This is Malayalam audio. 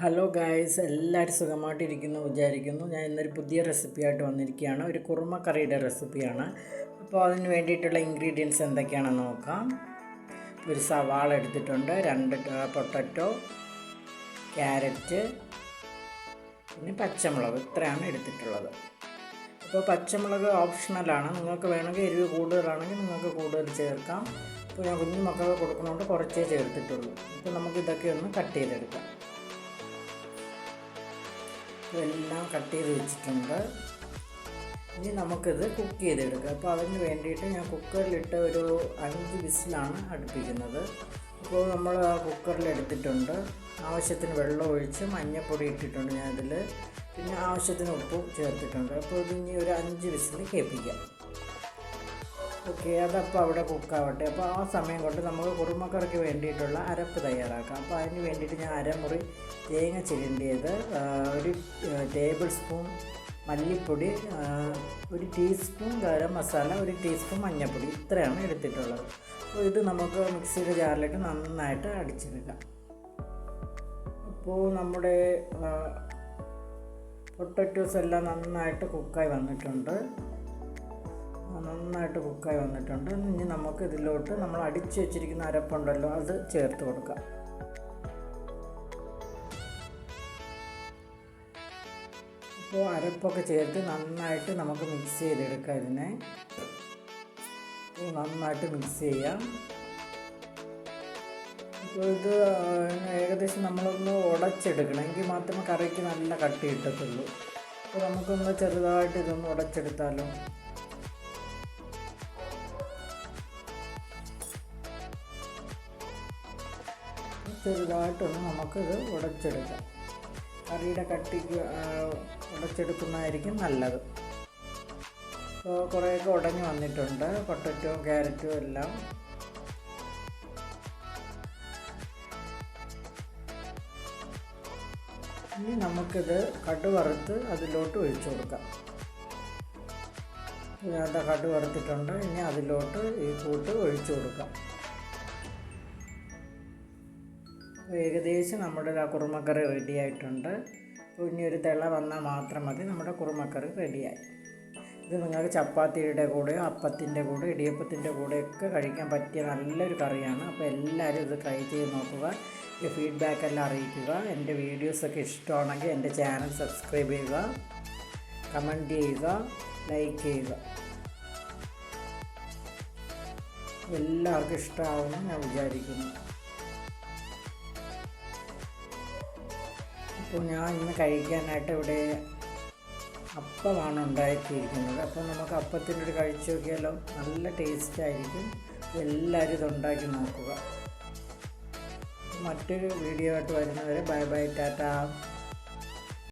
ഹലോ ഗായ്സ് എല്ലാവരും സുഖമായിട്ടിരിക്കുന്നു വിചാരിക്കുന്നു. ഞാൻ ഇന്നൊരു പുതിയ റെസിപ്പിയായിട്ട് വന്നിരിക്കുകയാണ്. ഒരു കുറുമ കറിയുടെ റെസിപ്പിയാണ്. അപ്പോൾ അതിന് വേണ്ടിയിട്ടുള്ള ഇൻഗ്രീഡിയൻസ് എന്തൊക്കെയാണെന്ന് നോക്കാം. ഒരു സവാള എടുത്തിട്ടുണ്ട്. രണ്ട് പൊട്ടറ്റോ ക്യാരറ്റ് പിന്നെ പച്ചമുളക് ഇത്രയാണ് എടുത്തിട്ടുള്ളത്. അപ്പോൾ പച്ചമുളക് ഓപ്ഷണലാണ്. നിങ്ങൾക്ക് വേണമെങ്കിൽ എരിവ് കൂടുതലാണെങ്കിൽ നിങ്ങൾക്ക് കൂടുതൽ ചേർക്കാം. ഇപ്പോൾ ഞാൻ കുഞ്ഞു മക്കൾക്ക് കൊടുക്കുന്നതുകൊണ്ട് കുറച്ചേ ചേർത്തിട്ടുള്ളൂ. ഇപ്പോൾ നമുക്ക് ഇതൊക്കെ ഒന്ന് കട്ട് ചെയ്തെടുക്കാം. ഇതെല്ലാം കട്ട് ചെയ്ത് വെച്ചിട്ടുണ്ട്. ഇനി നമുക്കിത് കുക്ക് ചെയ്തെടുക്കാം. അപ്പോൾ അതിന് വേണ്ടിയിട്ട് ഞാൻ കുക്കറിലിട്ട് ഒരു അഞ്ച് വിസിലാണ് അടുപ്പിക്കുന്നത്. അപ്പോൾ നമ്മൾ ആ കുക്കറിൽ എടുത്തിട്ടുണ്ട് ആവശ്യത്തിന് വെള്ളം ഒഴിച്ച് മഞ്ഞപ്പൊടി ഇട്ടിട്ടുണ്ട് ഞാനതിൽ പിന്നെ ആവശ്യത്തിന് ഉപ്പും ചേർത്തിട്ടുണ്ട്. അപ്പോൾ ഇത് ഇനി ഒരു അഞ്ച് വിസിൽ കേൾപ്പിക്കാം. ഓക്കെ അതപ്പോൾ അവിടെ കുക്കാവട്ടെ. അപ്പോൾ ആ സമയം കൊണ്ട് നമുക്ക് കുറുമക്കറിക്ക് വേണ്ടിയിട്ടുള്ള അരപ്പ് തയ്യാറാക്കാം. അപ്പോൾ അതിന് വേണ്ടിയിട്ട് ഞാൻ അരമുറി തേങ്ങ ചിരണ്ടിയത് ഒരു ടേബിൾ സ്പൂൺ മല്ലിപ്പൊടി ഒരു ടീസ്പൂൺ ഗരം മസാല ഒരു ടീസ്പൂൺ മഞ്ഞൾപ്പൊടി ഇത്രയാണ് എടുത്തിട്ടുള്ളത്. അപ്പോൾ ഇത് നമുക്ക് മിക്സിയുടെ ജാറിലേക്ക് നന്നായിട്ട് അടിച്ചെടുക്കാം. അപ്പോൾ നമ്മുടെ പൊട്ടറ്റോസ് എല്ലാം നന്നായിട്ട് കുക്കായി വന്നിട്ടുണ്ട്. നന്നായിട്ട് കുക്കായി വന്നിട്ടുണ്ട്. ഇനി നമുക്ക് ഇതിലോട്ട് നമ്മൾ അടിച്ച് വെച്ചിരിക്കുന്ന അരപ്പുണ്ടല്ലോ അത് ചേർത്ത് കൊടുക്കാം. അപ്പോൾ അരപ്പൊക്കെ ചേർത്ത് നന്നായിട്ട് നമുക്ക് മിക്സ് ചെയ്തെടുക്കാം ഇതിനെ. നന്നായിട്ട് മിക്സ് ചെയ്യാം. അപ്പോൾ ഇത് ഏകദേശം നമ്മളൊന്ന് ഉടച്ചെടുക്കണം. എങ്കിൽ മാത്രമേ കറിക്ക് നല്ല കട്ടി കിട്ടത്തുള്ളൂ. അപ്പോൾ നമുക്കൊന്ന് ചെറുതായിട്ട് ഇതൊന്ന് ഉടച്ചെടുത്താലോ? ചെറുതായിട്ടൊന്ന് നമുക്കിത് ഉടച്ചെടുക്കാം. കറിയുടെ കട്ടിക്ക് ഉടച്ചെടുക്കുന്നതായിരിക്കും നല്ലത്. അപ്പോൾ കുറേയൊക്കെ ഉടഞ്ഞു വന്നിട്ടുണ്ട്. പൊട്ടറ്റോ ക്യാരറ്റും എല്ലാം. ഇനി നമുക്കിത് കടുവറുത്ത് അതിലോട്ട് ഒഴിച്ചു കൊടുക്കാം. ഞാൻ കടു വറുത്തിട്ടുണ്ട് ഇനി അതിലോട്ട് ഈ കൂട്ട് ഒഴിച്ചു കൊടുക്കാം. ഏകദേശം നമ്മുടെ ആ കുറുമക്കറി റെഡി ആയിട്ടുണ്ട്. ഇനി ഒരു തിള വന്നാൽ മാത്രം മതി. നമ്മുടെ കുറുമക്കറി റെഡിയായി ഇത് നിങ്ങൾക്ക് ചപ്പാത്തിയുടെ കൂടെ അപ്പത്തിന്റെ കൂടെ ഇടിയപ്പത്തിന്റെ കൂടെയൊക്കെ കഴിക്കാൻ പറ്റിയ നല്ലൊരു കറിയാണ്. അപ്പോൾ എല്ലാവരും ഇത് ട്രൈ ചെയ്ത് നോക്കുക. ഫീഡ്ബാക്ക് എല്ലാം അറിയിക്കുക. എന്റെ വീഡിയോസൊക്കെ ഇഷ്ടമാണെങ്കിൽ എന്റെ ചാനൽ സബ്സ്ക്രൈബ് ചെയ്യുക. കമന്റ് ചെയ്യുക. ലൈക്ക് ചെയ്യുക. എല്ലാവർക്കും ഇഷ്ടമാവുമെന്ന് ഞാൻ വിചാരിക്കുന്നു. അപ്പോൾ ഞാൻ ഇന്ന് കഴിക്കാനായിട്ട് ഇവിടെ അപ്പമാണ് ഉണ്ടാക്കിയിരിക്കുന്നത്. അപ്പോൾ നമുക്ക് അപ്പത്തിന്റെ ഒരു കഴിച്ചു നോക്കിയാലോ? നല്ല ടേസ്റ്റ് ആയിരിക്കും. എല്ലാവരും ഇത് ഉണ്ടാക്കി നോക്കുക. മറ്റൊരു വീഡിയോ ആയിട്ട് വരുന്നവരെ ബൈ ബൈ ടാറ്റ.